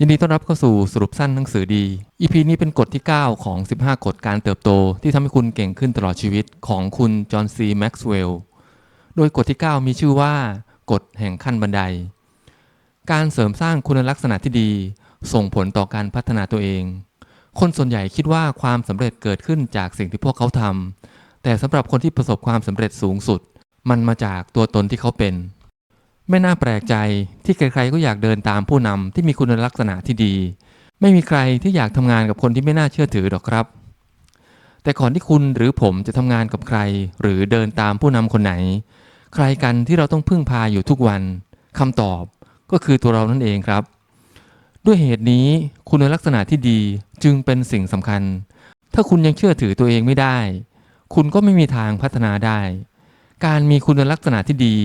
ยินดีต้อนรับเข้าสู่สรุปสั้นหนังสือดี EP นี้เป็นกฎที่ 9 ของ 15 กฎการเติบโต ที่ทำให้คุณเก่งขึ้นตลอดชีวิตของคุณจอห์นซีแม็กซ์เวลล์โดยกฎที่ 9 มีชื่อว่า กฎแห่งขั้นบันได การเสริมสร้างคุณลักษณะที่ดี ส่งผลต่อการพัฒนาตัวเอง คนส่วนใหญ่คิดว่าความสำเร็จเกิดขึ้นจากสิ่งที่พวกเขาทำแต่สำหรับคนที่ประสบความสำเร็จสูงสุด มันมาจากตัวตนที่เขาเป็น ไม่น่าแปลกใจที่ใครๆก็อยากเดินตามผู้นำที่มีคุณลักษณะที่ดี ไม่มีใครที่อยากทำงานกับคนที่ไม่น่าเชื่อถือหรอกครับ แต่ก่อนที่คุณหรือผมจะทำงานกับใคร หรือเดินตามผู้นำคนไหน ใครกันที่เราต้องพึ่งพาอยู่ทุกวันคำตอบก็คือตัวเรานั่นเองครับ ด้วยเหตุนี้คุณลักษณะที่ดีจึงเป็นสิ่งสำคัญ ถ้าคุณยังเชื่อถือตัวเองไม่ได้ คุณก็ไม่มีทางพัฒนาได้ การมีคุณลักษณะที่ดี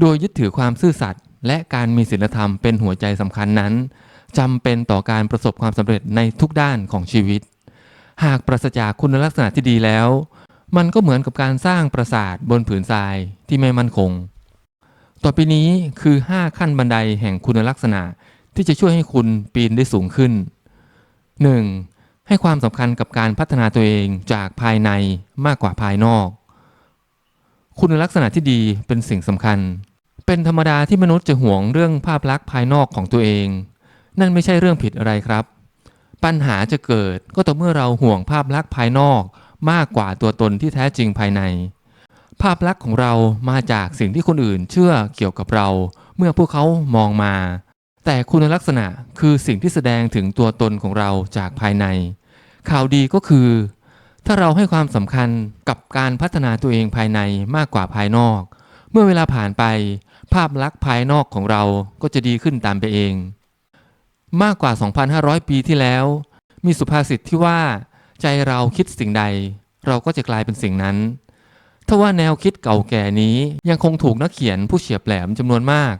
โดยยึดถือความซื่อสัตย์และการมีศีลธรรมเป็นหัวใจสำคัญนั้นจำเป็นต่อการประสบความสำเร็จในทุกด้านของชีวิต หากปราศจากคุณลักษณะที่ดีแล้ว มันก็เหมือนกับการสร้างปราสาทบนผืนทรายที่ไม่มั่นคง ต่อไปนี้คือ 5 ขั้นบันไดแห่งคุณลักษณะที่จะช่วยให้คุณปีนได้สูงขึ้น 1. ให้ความสำคัญกับการพัฒนาตัวเองจากภายในมากกว่าภายนอก คุณลักษณะที่ดีเป็นสิ่งสำคัญ เป็นธรรมดาที่มนุษย์จะห่วงเรื่องภาพลักษณ์ภายนอกของตัวเอง นั่นไม่ใช่เรื่องผิดอะไรครับ ปัญหาจะเกิดก็ต่อเมื่อเราห่วงภาพลักษณ์ภายนอกมากกว่าตัวตนที่แท้จริงภายใน ภาพลักษณ์ของเรามาจากสิ่งที่คนอื่นเชื่อเกี่ยวกับเรา เมื่อพวกเขามองมา แต่คุณลักษณะคือสิ่งที่แสดงถึงตัวตนของเราจากภายใน ข่าวดีก็คือ ถ้าเราให้ความสำคัญกับการพัฒนาตัวเองภายในมากกว่าภายนอก เมื่อเวลาผ่านไป ภาพลักษณ์ภายนอกของเราก็จะดีขึ้นตามไปเอง มากกว่า 2,500 ปีที่แล้ว มีสุภาษิตที่ว่า ใจเราคิดสิ่งใด เราก็จะกลายเป็นสิ่งนั้นทว่าแนวคิดเก่าแก่นี้ยังคงถูกนักเขียนผู้เฉียบแหลมจำนวนมาก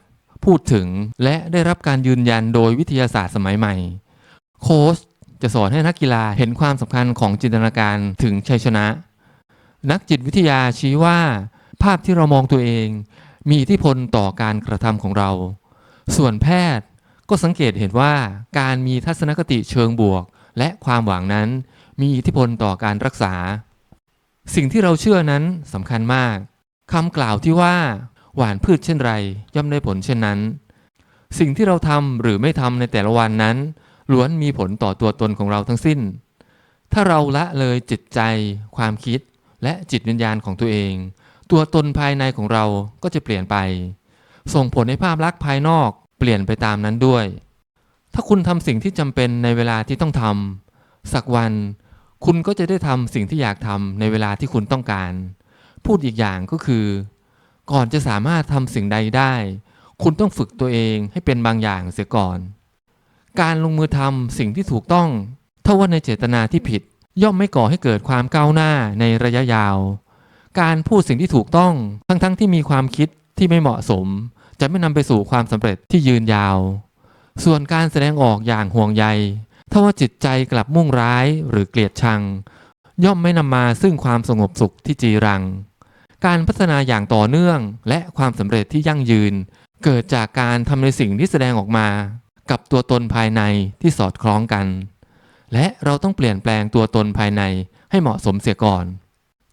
พูดถึงและได้รับการยืนยันโดยวิทยาศาสตร์สมัยใหม่ โค้ชจะสอนให้นักกีฬาเห็นความสำคัญของจินตนาการถึงชัยชนะ นักจิตวิทยาชี้ว่า ภาพที่เรามองตัวเอง มีอิทธิพลต่อการกระทำของเรา ส่วนแพทย์ก็สังเกตเห็นว่าการมีทัศนคติเชิงบวก และความหวังนั้น มีอิทธิพลต่อการรักษา สิ่งที่เราเชื่อนั้นสำคัญมากคำกล่าวที่ว่า หวานพืชเช่นไร ย่อมได้ผลเช่นนั้น สิ่งที่เราทำหรือไม่ทำในแต่ละวันนั้น ล้วนมีผลต่อตัวตนของเราทั้งสิ้น ถ้าเราละเลยจิตใจ ความคิด และจิตวิญญาณของตัวเอง ตัวตนภายในของเราก็จะเปลี่ยนไป ส่งผลให้ภาพลักษณ์ภายนอกเปลี่ยนไปตามนั้นด้วย ถ้าคุณทำสิ่งที่จำเป็นในเวลาที่ต้องทำสักวัน คุณก็จะได้ทำสิ่งที่อยากทำในเวลาที่คุณต้องการ พูดอีกอย่างก็คือ ก่อนจะสามารถทำสิ่งใดได้ คุณต้องฝึกตัวเองให้เป็นบางอย่างเสียก่อน การลงมือทำสิ่งที่ถูกต้องถ้าว่าในเจตนาที่ผิด ย่อมไม่ก่อให้เกิดความก้าวหน้าในระยะยาว การพูดสิ่งที่ถูกต้องทั้งๆทที่มีความคิดที่ไม่เหมาะสม จะไม่นำไปสู่ความสำเร็จที่ยืนยาว ส่วนการแสดงออกอย่างห่วงใยถ้าว่าจิตใจกลับมุ่งร้ายหรือเกลียดชัง ย่อมไม่นำมาซึ่งความสงบสุขที่จีรัง การพัฒนาอย่างต่อเนื่องและความสำเร็จที่ยั่งยืน เกิดจากการทำในสิ่งที่แสดงออกมา กับตัวตนภายในที่สอดคล้องกัน และเราต้องเปลี่ยนแปลงตัวตนภายในให้เหมาะสมเสียก่อน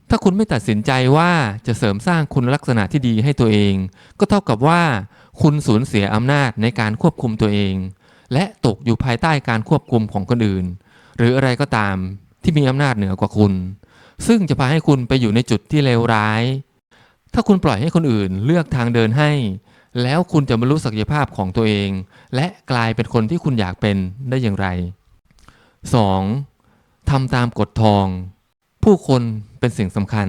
ถ้าคุณไม่ตัดสินใจว่าจะเสริมสร้างคุณลักษณะที่ดีให้ตัวเอง ก็เท่ากับว่า คุณสูญเสียอำนาจในการควบคุมตัวเอง และตกอยู่ภายใต้การควบคุมของคนอื่น หรืออะไรก็ตามที่มีอำนาจเหนือกว่าคุณ ซึ่งจะพาให้คุณไปอยู่ในจุดที่เลวร้าย ถ้าคุณปล่อยให้คนอื่นเลือกทางเดินให้ แล้วคุณจะบรรลุศักยภาพของตัวเอง และกลายเป็นคนที่คุณอยากเป็นได้อย่างไร 2. ทำตามกฎทอง ผู้คนเป็นสิ่งสำคัญ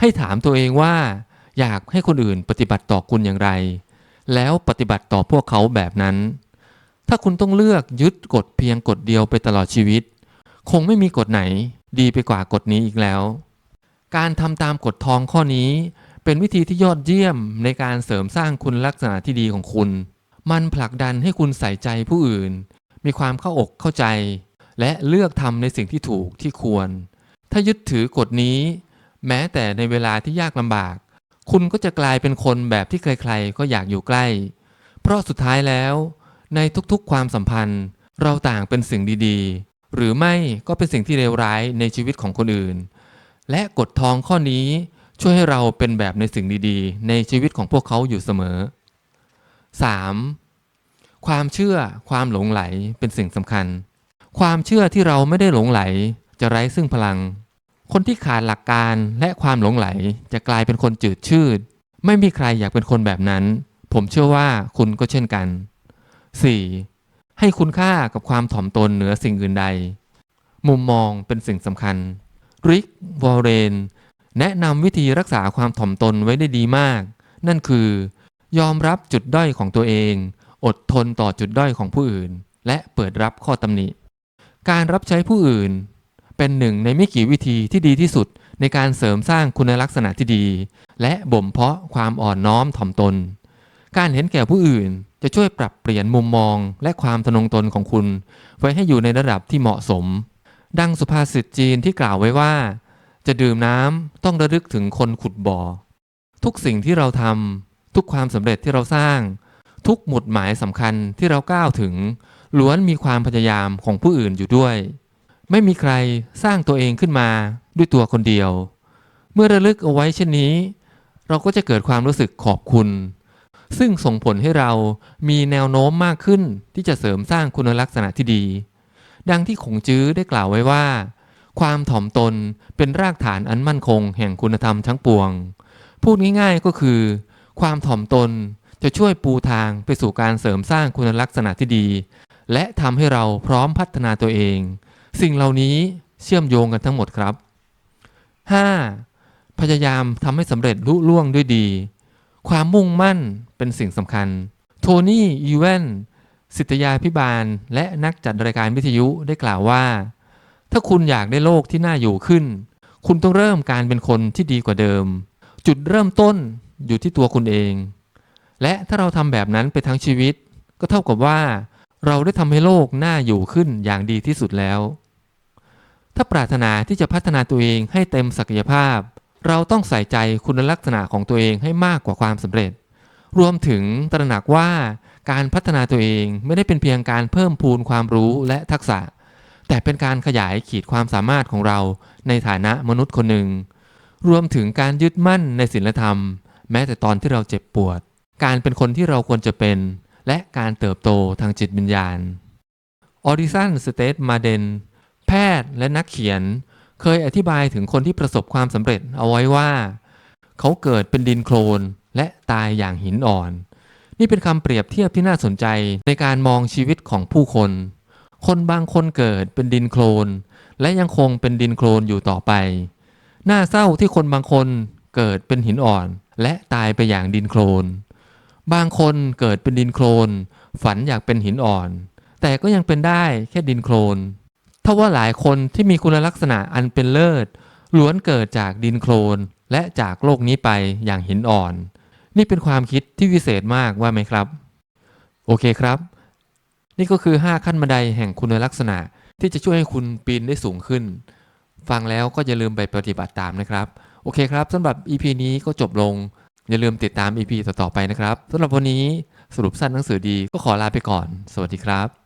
ให้ถามตัวเองว่า อยากให้คนอื่นปฏิบัติต่อคุณอย่างไร แล้วปฏิบัติต่อพวกเขาแบบนั้น ถ้าคุณต้องเลือกยึดกฎเพียงกฎเดียวไปตลอดชีวิต คงไม่มีกฎไหนดีไปกว่ากฎนี้อีกแล้ว การทำตามกฎทองข้อนี้ เป็นวิธีที่ยอดเยี่ยมในการเสริมสร้างคุณลักษณะที่ดีของคุณ มันผลักดันให้คุณใส่ใจผู้อื่น มีความเข้าอกเข้าใจ และเลือกทำในสิ่งที่ถูกที่ควร ถ้ายึดถือกฎนี้ แม้แต่ในเวลาที่ยากลำบาก คุณก็จะกลายเป็นคนแบบที่ใครๆ ก็อยากอยู่ใกล้ เพราะสุดท้ายแล้ว ในทุกๆความสัมพันธ์ เราต่างเป็นสิ่งดีๆ หรือไม่ก็เป็นสิ่งที่เลวร้ายในชีวิตของคนอื่น และกฎทองข้อนี้ช่วยให้เราเป็นแบบในสิ่งดีๆ ในชีวิตของพวกเขาอยู่เสมอ 3. ความเชื่อความหลงไหลเป็นสิ่งสำคัญ ความเชื่อที่เราไม่ได้หลงไหล จะไร้ซึ่งพลัง คนที่ขาดหลักการและความหลงไหลจะกลายเป็นคนจืดชืด ไม่มีใครอยากเป็นคนแบบนั้น ผมเชื่อว่าคุณก็เช่นกัน 4. ให้คุณค่ากับความถ่อมตนเหนือสิ่งอื่นใด มุมมองเป็นสิ่งสำคัญ ริก วอลเรน แนะนำวิธีรักษาความถ่อมตนไว้ได้ดีมาก นั่นคือ ยอมรับจุดด้อยของตัวเอง อดทนต่อจุดด้อยของผู้อื่น และเปิดรับข้อตำหนิการรับใช้ผู้อื่น เป็นหนึ่งในไม่กี่วิธีที่ดีที่สุดในการเสริมสร้างคุณลักษณะที่ดี และบ่มเพาะความอ่อนน้อมถ่อมตน การเห็นแก่ผู้อื่นจะช่วยปรับเปลี่ยนมุมมองและความทะนงตนของคุณ ไว้ให้อยู่ในระดับที่เหมาะสม ดังสุภาษิตจีนที่กล่าวไว้ว่า จะดื่มน้ำต้องระลึกถึงคนขุดบ่อ ทุกสิ่งที่เราทำทุกความสำเร็จที่เราสร้าง ทุกหมุดหมายสำคัญที่เราก้าวถึง ล้วนมีความพยายามของผู้อื่นอยู่ด้วย ไม่มีใครสร้างตัวเองขึ้นมาด้วยตัวคนเดียว เมื่อระลึกเอาไว้เช่นนี้ เราก็จะเกิดความรู้สึกขอบคุณ ซึ่งส่งผลให้เรามีแนวโน้มมากขึ้นที่จะเสริมสร้างคุณลักษณะที่ดี ดังที่ขงจื้อได้กล่าวไว้ว่า ความถ่อมตนเป็นรากฐานอันมั่นคงแห่งคุณธรรมทั้งปวง พูดง่ายๆก็คือ ความถ่อมตนจะช่วยปูทางไปสู่การเสริมสร้างคุณลักษณะที่ดี และทำให้เราพร้อมพัฒนาตัวเอง สิ่งเหล่านี้เชื่อมโยงกันทั้งหมดครับ 5. พยายามทำให้สำเร็จลุล่วงด้วยดี ความมุ่งมั่นเป็นสิ่งสำคัญ โทนี่อีเวนสิทธยาพิบาล และนักจัดรายการวิทยุได้กล่าวว่า ถ้าคุณอยากได้โลกที่น่าอยู่ขึ้น คุณต้องเริ่มการเป็นคนที่ดีกว่าเดิม จุดเริ่มต้นอยู่ที่ตัวคุณเอง และถ้าเราทำแบบนั้นไปทั้งชีวิต ก็เท่ากับว่า เราได้ทำให้โลกน่าอยู่ขึ้นอย่างดีที่สุดแล้ว ถ้าปรารถนาที่จะพัฒนาตัวเองให้เต็มศักยภาพ เราต้องใส่ใจคุณลักษณะของตัวเองให้มากกว่าความสำเร็จ รวมถึงตระหนักว่าการพัฒนาตัวเองไม่ได้เป็นเพียงการเพิ่มพูนความรู้และทักษะ แต่เป็นการขยายขีดความสามารถของเราในฐานะมนุษย์คนหนึ่ง รวมถึงการยึดมั่นในศีลธรรม แม้แต่ตอนที่เราเจ็บปวด การเป็นคนที่เราควรจะเป็น และการเติบโตทางจิตวิญญาณออดิสันสเตทมาเดน แพทย์และนักเขียนเคยอธิบายถึงคนที่ประสบความสำเร็จเอาไว้ว่า เขาเกิดเป็นดินโคลนและตายอย่างหินอ่อน นี่เป็นคำเปรียบเทียบที่น่าสนใจในการมองชีวิตของผู้คน คนบางคนเกิดเป็นดินโคลนและยังคงเป็นดินโคลนอยู่ต่อไป น่าเศร้าที่คนบางคนเกิดเป็นหินอ่อน และตายไปอย่างดินโคลน บางคนเกิดเป็นดินโคลน ฝันอยากเป็นหินอ่อน แต่ก็ยังเป็นได้แค่ดินโคลน ถ้าว่าหลายคนที่มีคุณลักษณะอันเป็นเลิศล้วนเกิดจากดินโคลนและจากโลกนี้ไปอย่างหินอ่อน นี่เป็นความคิดที่วิเศษมากว่าไหมครับ โอเคครับ นี่ก็คือ 5 ขั้นบันไดแห่งคุณลักษณะที่จะช่วยให้คุณปีนได้สูงขึ้น ฟังแล้วก็อย่าลืมไปปฏิบัติตามนะครับ โอเคครับสำหรับ EP นี้ก็จบลง อย่าลืมติดตาม EP ต่อๆไปนะครับสำหรับวันนี้สรุปสั้นหนังสือดีก็ขอลาไปก่อน สวัสดีครับ